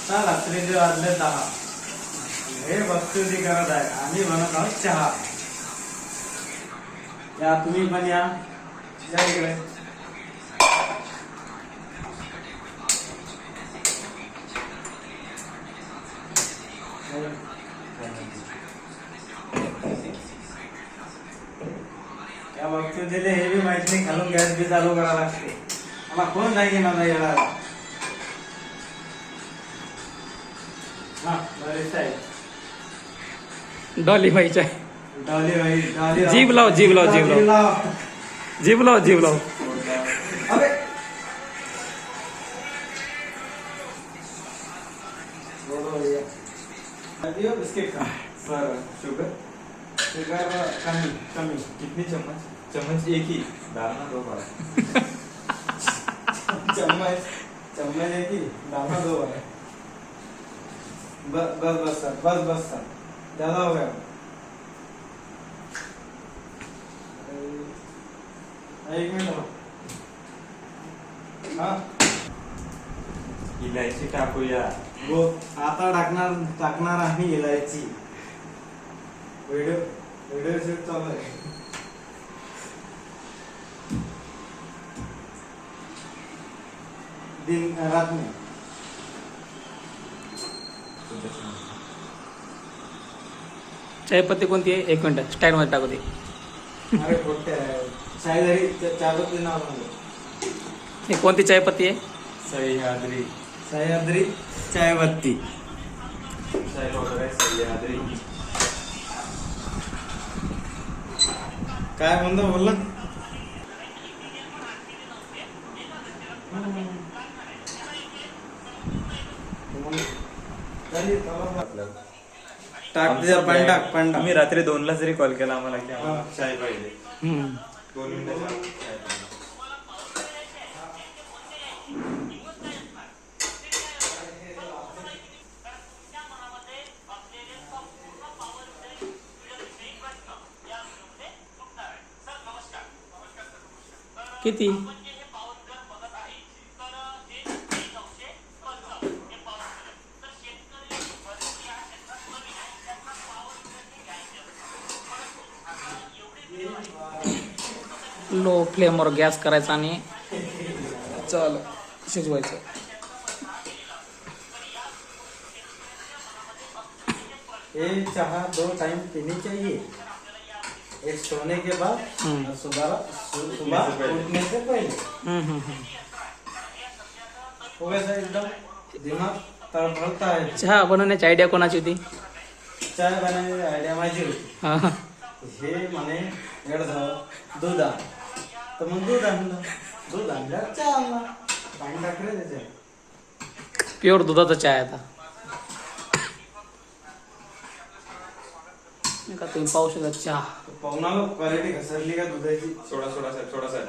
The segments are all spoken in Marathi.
आता रात्रीचे वाजले दहा. हे भक्ती करत आहे. आम्ही म्हणत आहोत चहा. या तुम्ही पण या. इकडे. त्या भक्ती दिले हे बी माहीत नाही. खालून गॅस बी चालू करावं लागते. मला कोण जागी ना येणार? डॉली राव. जीभ लाव, जीभ लाव, जीभ लाव. जीभ लाव जीभ लाव. अबे. दियो बिस्किट खा. Sir sugar. शुगर कमी कमी. कितनी चम्मच? चम्मच एक ही. डालना दो बार. चम्मच चम्मच है. कि डालना दो बार. बस बस बस सर बस बस सर ज्यादा हो गया एक मिनट हो इलायची टाकूया हो आता टाकणार टाकणार आहे इलायची व्हिडिओ व्हिडिओ शूट चालू आहे दिन रात में चायपत्ती कोणती आहे? एक मिनिट. स्टाईल मध्ये टाकू दे. हे कोणती चायपत्ती आहे? सह्याद्री. सह्याद्री चायबत्ती चाय पावडर आहे सह्याद्री. काय म्हणतो बोलला? टाक तिच्या पण टाक पण टाक तुम्ही रात्री दोनला जरी कॉल केला आम्हाला की आम्हाला. चाय पाहिजे हम्म. दोन मिनिटाच्या चाय पाहिजे. किती लो फ्लेमवर गॅस करायचा आणि चल शिजवायचं. ये चाह दो टाइम पीनी चाहिए एक सोने के बाद. और सुबह सुबह। उठने से पहले. हम्म, हम्म, हम्म. हो वैसा एकदम दिमाग तड़फड़ता है चहा बनवण्याची आयडिया कोणाची होती? चाय बनाने आयडिया माझी होती. हा, म्हणे एवढं जावं दूध आण. तर मग दूध आणलं. दूध आणल्यावर चहा आणला. पाणी टाकले त्याच्यात. प्युअर दुधाचा चहा आहे आता. नाही का तुम्ही पाहू शकता चहा. पाहुणाला क्वालिटी घसरली का दुधाची? सोडा सोडा साहेब सोडा साहेब.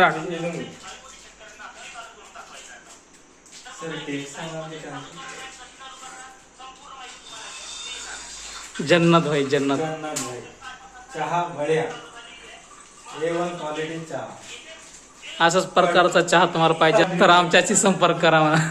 टाक. टाक सर टेस्ट सांगा मी काय जन्नत होय. जन्नत चहा बढिया ए वन क्वालिटी चहा. असाच प्रकारचा चहा तुम्हाला पाहिजे. तर आमच्याशी संपर्क करा म्हणा.